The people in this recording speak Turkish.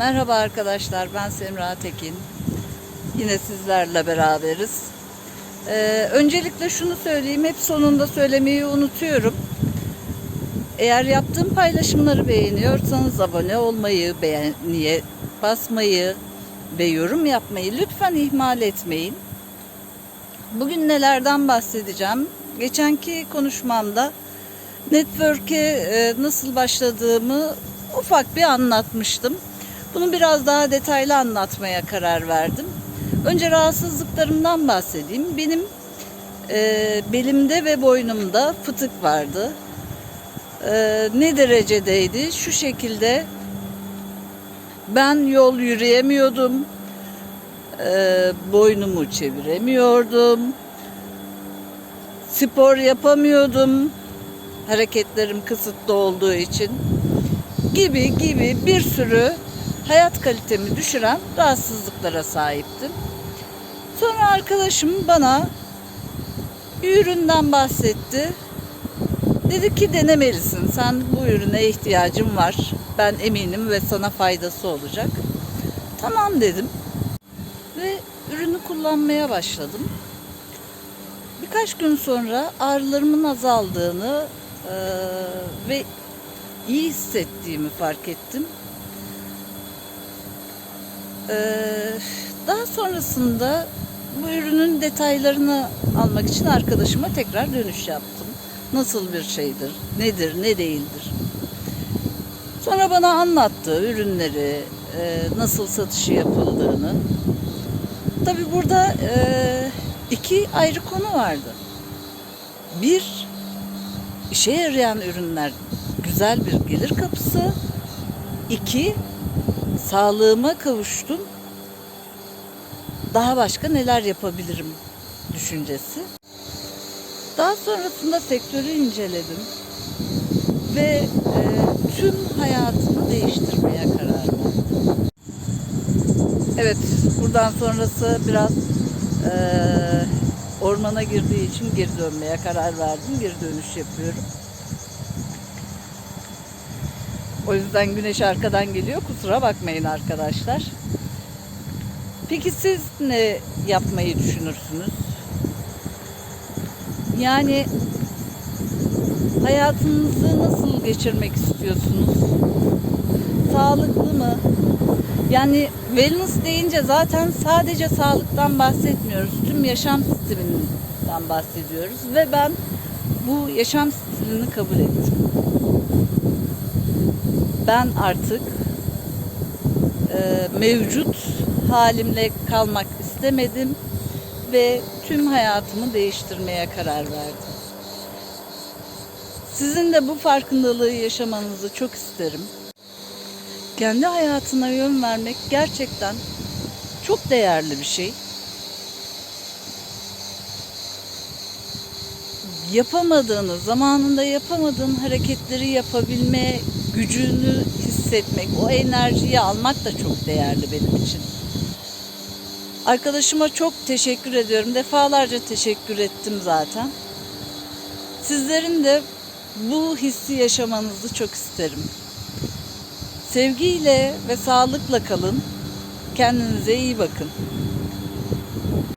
Merhaba arkadaşlar, ben Semra Tekin. Yine sizlerle beraberiz. Ee, öncelikle şunu söyleyeyim, hep sonunda söylemeyi unutuyorum. Eğer yaptığım paylaşımları beğeniyorsanız abone olmayı, beğeniye basmayı ve yorum yapmayı lütfen ihmal etmeyin. Bugün nelerden bahsedeceğim? Geçenki konuşmamda network'e e, nasıl başladığımı ufak bir anlatmıştım. Bunu biraz daha detaylı anlatmaya karar verdim. Önce rahatsızlıklarımdan bahsedeyim. Benim e, belimde ve boynumda fıtık vardı. E, ne derecedeydi? Şu şekilde ben yol yürüyemiyordum. E, boynumu çeviremiyordum. Spor yapamıyordum. Hareketlerim kısıtlı olduğu için gibi gibi bir sürü hayat kalitemi düşüren rahatsızlıklara sahiptim. Sonra arkadaşım bana bir üründen bahsetti. Dedi ki denemelisin. Sen bu ürüne ihtiyacın var. Ben eminim ve sana faydası olacak. Tamam dedim. Ve ürünü kullanmaya başladım. Birkaç gün sonra ağrılarımın azaldığını eee, ve iyi hissettiğimi fark ettim. Ee, daha sonrasında bu ürünün detaylarını almak için arkadaşıma tekrar dönüş yaptım. Nasıl bir şeydir, nedir, ne değildir. Sonra bana anlattı ürünleri, e, nasıl satışı yapıldığını. Tabi burada e, iki ayrı konu vardı. Bir, işe yarayan ürünler güzel bir gelir kapısı. İki, sağlığıma kavuştum. Daha başka neler yapabilirim düşüncesi. Daha sonrasında sektörü inceledim ve e, tüm hayatımı değiştirmeye karar verdim. Evet, buradan sonrası biraz e, ormana girdiği için geri dönmeye karar verdim. Geri dönüş yapıyorum. O yüzden güneş arkadan geliyor. Kusura bakmayın arkadaşlar. Peki siz ne yapmayı düşünürsünüz? Yani hayatınızı nasıl geçirmek istiyorsunuz? Sağlıklı mı? Yani wellness deyince zaten sadece sağlıktan bahsetmiyoruz. Tüm yaşam stilinden bahsediyoruz ve ben bu yaşam stilini kabul ettim ben artık e, mevcut halimle kalmak istemedim ve tüm hayatımı değiştirmeye karar verdim. Sizin de bu farkındalığı yaşamanızı çok isterim. Kendi hayatına yön vermek gerçekten çok değerli bir şey. Yapamadığınız, zamanında yapamadığın hareketleri yapabilme gücünü hissetmek, o enerjiyi almak da çok değerli benim için. Arkadaşıma çok teşekkür ediyorum. Defalarca teşekkür ettim zaten. Sizlerin de bu hissi yaşamanızı çok isterim. Sevgiyle ve sağlıkla kalın. Kendinize iyi bakın.